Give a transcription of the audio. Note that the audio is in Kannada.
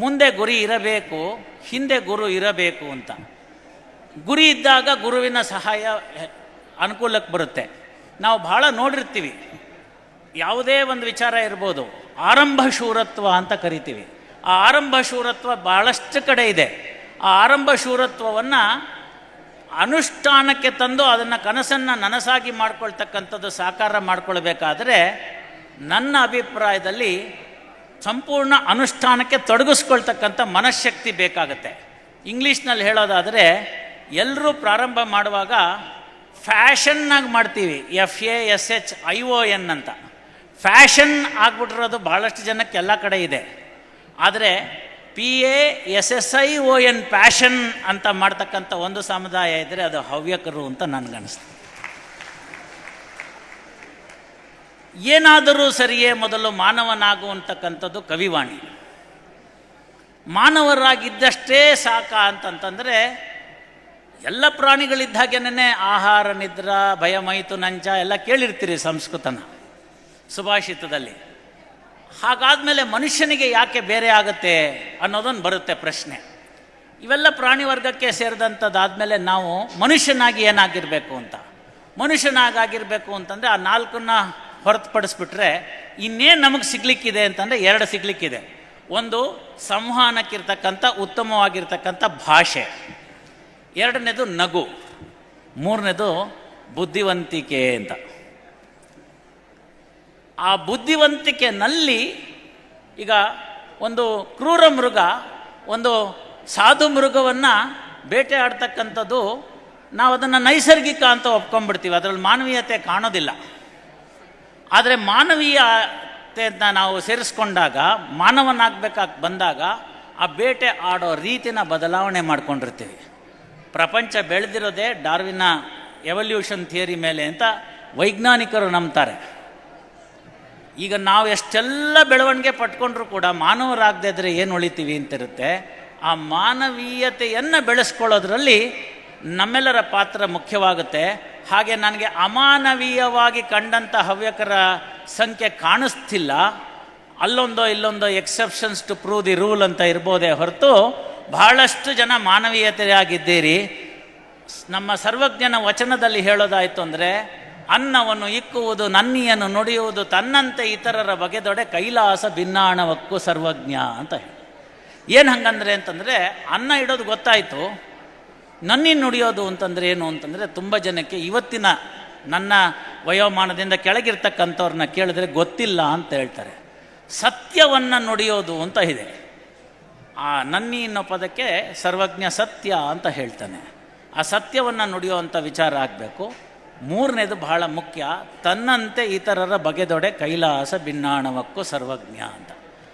ಮುಂದೆ ಗುರಿ ಇರಬೇಕು, ಹಿಂದೆ ಗುರು ಇರಬೇಕು ಅಂತ. ಗುರಿ ಇದ್ದಾಗ ಗುರುವಿನ ಸಹಾಯ ಅನುಕೂಲಕ್ಕೆ ಬರುತ್ತೆ. ನಾವು ಭಾಳ ನೋಡಿರ್ತೀವಿ. ಯಾವುದೇ ಒಂದು ವಿಚಾರ ಇರ್ಬೋದು, ಆರಂಭ ಶೂರತ್ವ ಅಂತ ಕರಿತೀವಿ. ಆ ಆರಂಭ ಶೂರತ್ವ ಭಾಳಷ್ಟು ಕಡೆ ಇದೆ. ಆ ಆರಂಭ ಶೂರತ್ವವನ್ನು ಅನುಷ್ಠಾನಕ್ಕೆ ತಂದು ಅದನ್ನು ಕನಸನ್ನು ನನಸಾಗಿ ಮಾಡ್ಕೊಳ್ತಕ್ಕಂಥದ್ದು ಸಾಕಾರ ಮಾಡ್ಕೊಳ್ಬೇಕಾದ್ರೆ ನನ್ನ ಅಭಿಪ್ರಾಯದಲ್ಲಿ ಸಂಪೂರ್ಣ ಅನುಷ್ಠಾನಕ್ಕೆ ತೊಡಗಿಸ್ಕೊಳ್ತಕ್ಕಂಥ ಮನಃಶಕ್ತಿ ಬೇಕಾಗುತ್ತೆ. ಇಂಗ್ಲೀಷ್ನಲ್ಲಿ ಹೇಳೋದಾದರೆ ಎಲ್ಲರೂ ಪ್ರಾರಂಭ ಮಾಡುವಾಗ ಫ್ಯಾಷನ್ನಾಗಿ ಮಾಡ್ತೀವಿ. F A S H I O N ಅಂತ. ಫ್ಯಾಷನ್ ಆಗ್ಬಿಟ್ಟಿರೋದು ಭಾಳಷ್ಟು ಜನಕ್ಕೆ ಎಲ್ಲ ಕಡೆ ಇದೆ. ಆದರೆ P A S S I O N passion ಅಂತ ಮಾಡ್ತಕ್ಕಂಥ ಒಂದು ಸಮುದಾಯ ಇದ್ದರೆ ಅದು ಹವ್ಯಕರು ಅಂತ ನನಗನ್ನಿಸ್ತು ಏನಾದರೂ ಸರಿಯೇ ಮೊದಲು ಮಾನವನಾಗುವಂತಕ್ಕಂಥದ್ದು ಕವಿವಾಣಿ. ಮಾನವರಾಗಿದ್ದಷ್ಟೇ ಸಾಕ ಅಂತಂತಂದರೆ, ಎಲ್ಲ ಪ್ರಾಣಿಗಳಿದ್ದ ಹಾಗೆನೇ ಆಹಾರ, ನಿದ್ರಾ, ಭಯ, ಮೈತು, ನಂಚ ಎಲ್ಲ ಕೇಳಿರ್ತೀರಿ ಸಂಸ್ಕೃತನ ಸುಭಾಷಿತದಲ್ಲಿ. ಹಾಗಾದಮೇಲೆ ಮನುಷ್ಯನಿಗೆ ಯಾಕೆ ಬೇರೆ ಆಗುತ್ತೆ ಅನ್ನೋದೊಂದು ಬರುತ್ತೆ ಪ್ರಶ್ನೆ. ಇವೆಲ್ಲ ಪ್ರಾಣಿ ವರ್ಗಕ್ಕೆ ಸೇರಿದಂಥದ್ದಾದಮೇಲೆ ನಾವು ಮನುಷ್ಯನಾಗಿ ಏನಾಗಿರಬೇಕು ಅಂತ. ಮನುಷ್ಯನಾಗಿರಬೇಕು ಅಂತಂದರೆ ಆ ನಾಲ್ಕನ್ನ ಹೊರತುಪಡಿಸ್ಬಿಟ್ರೆ ಇನ್ನೇನು ನಮಗೆ ಸಿಗ್ಲಿಕ್ಕಿದೆ ಅಂತಂದರೆ ಎರಡು ಸಿಗ್ಲಿಕ್ಕಿದೆ. ಒಂದು ಸಂವಹನಕ್ಕಿರ್ತಕ್ಕಂಥ, ಉತ್ತಮವಾಗಿರ್ತಕ್ಕಂಥ ಭಾಷೆ. ಎರಡನೇದು ನಗು. ಮೂರನೇದು ಬುದ್ಧಿವಂತಿಕೆ ಅಂತ. ಆ ಬುದ್ಧಿವಂತಿಕೆನಲ್ಲಿ ಈಗ ಒಂದು ಕ್ರೂರ ಮೃಗ, ಒಂದು ಸಾಧು ಮೃಗವನ್ನು ಬೇಟೆ ಆಡ್ತಕ್ಕಂಥದ್ದು ನಾವು ಅದನ್ನು ನೈಸರ್ಗಿಕ ಅಂತ ಒಪ್ಕೊಂಡ್ಬಿಡ್ತೀವಿ. ಅದರಲ್ಲಿ ಮಾನವೀಯತೆ ಕಾಣೋದಿಲ್ಲ. ಆದರೆ ಮಾನವೀಯತೆಯನ್ನು ನಾವು ಸೇರಿಸ್ಕೊಂಡಾಗ, ಮಾನವನಾಗಬೇಕಾಗಿ ಬಂದಾಗ, ಆ ಬೇಟೆ ಆಡೋ ರೀತಿನ ಬದಲಾವಣೆ ಮಾಡ್ಕೊಂಡಿರ್ತೀವಿ. ಪ್ರಪಂಚ ಬೆಳೆದಿರೋದೇ ಡಾರ್ವಿನ ಎವಲ್ಯೂಷನ್ ಥಿಯರಿ ಮೇಲೆ ಅಂತ ವೈಜ್ಞಾನಿಕರು ನಂಬ್ತಾರೆ. ಈಗ ನಾವು ಎಷ್ಟೆಲ್ಲ ಬೆಳವಣಿಗೆ ಪಟ್ಕೊಂಡ್ರೂ ಕೂಡ ಮಾನವರಾಗದೇ ಇದ್ದರೆ ಏನು ಉಳಿತೀವಿ ಅಂತಿರುತ್ತೆ? ಆ ಮಾನವೀಯತೆಯನ್ನು ಬೆಳೆಸ್ಕೊಳ್ಳೋದ್ರಲ್ಲಿ ನಮ್ಮೆಲ್ಲರ ಪಾತ್ರ ಮುಖ್ಯವಾಗುತ್ತೆ. ಹಾಗೆ ನನಗೆ ಅಮಾನವೀಯವಾಗಿ ಕಂಡಂಥ ಹವ್ಯಕರ ಸಂಖ್ಯೆ ಕಾಣಿಸ್ತಿಲ್ಲ. ಅಲ್ಲೊಂದೋ ಇಲ್ಲೊಂದೋ exceptions to prove the rule ಅಂತ ಇರ್ಬೋದೇ ಹೊರತು ಬಹಳಷ್ಟು ಜನ ಮಾನವೀಯತೆಯಾಗಿದ್ದೀರಿ. ನಮ್ಮ ಸರ್ವಜ್ಞನ ವಚನದಲ್ಲಿ ಹೇಳೋದಾಯಿತು ಅಂದರೆ, ಅನ್ನವನ್ನು ಇಕ್ಕುವುದು, ನನ್ನಿಯನ್ನು ನುಡಿಯುವುದು, ತನ್ನಂತೆ ಇತರರ ಬಗೆದೊಡೆ ಕೈಲಾಸ ಭಿನ್ನಾಣವಕ್ಕೂ ಸರ್ವಜ್ಞ ಅಂತ ಹೇಳಿ. ಏನು ಹಂಗಂದ್ರೆ ಅಂತಂದರೆ, ಅನ್ನ ಇಡೋದು ಗೊತ್ತಾಯಿತು. ನನ್ನಿ ನುಡಿಯೋದು ಅಂತಂದರೆ ಏನು ಅಂತಂದರೆ ತುಂಬ ಜನಕ್ಕೆ ಇವತ್ತಿನ ನನ್ನ ವಯೋಮಾನದಿಂದ ಕೆಳಗಿರ್ತಕ್ಕಂಥವ್ರನ್ನ ಕೇಳಿದ್ರೆ ಗೊತ್ತಿಲ್ಲ ಅಂತ ಹೇಳ್ತಾರೆ. ಸತ್ಯವನ್ನು ನುಡಿಯೋದು ಅಂತ ಇದೆ. ಆ ನನ್ನಿ ಅನ್ನೋ ಪದಕ್ಕೆ ಸರ್ವಜ್ಞ ಸತ್ಯ ಅಂತ ಹೇಳ್ತಾನೆ. ಆ ಸತ್ಯವನ್ನು ಅಂತ ವಿಚಾರ ಆಗಬೇಕು. ಮೂರನೇದು ಬಹಳ ಮುಖ್ಯ, ತನ್ನಂತೆ ಇತರರ ಬಗೆದೊಡೆ ಕೈಲಾಸ ಭಿನ್ನಾಣವಕ್ಕೂ ಸರ್ವಜ್ಞ ಅಂತ.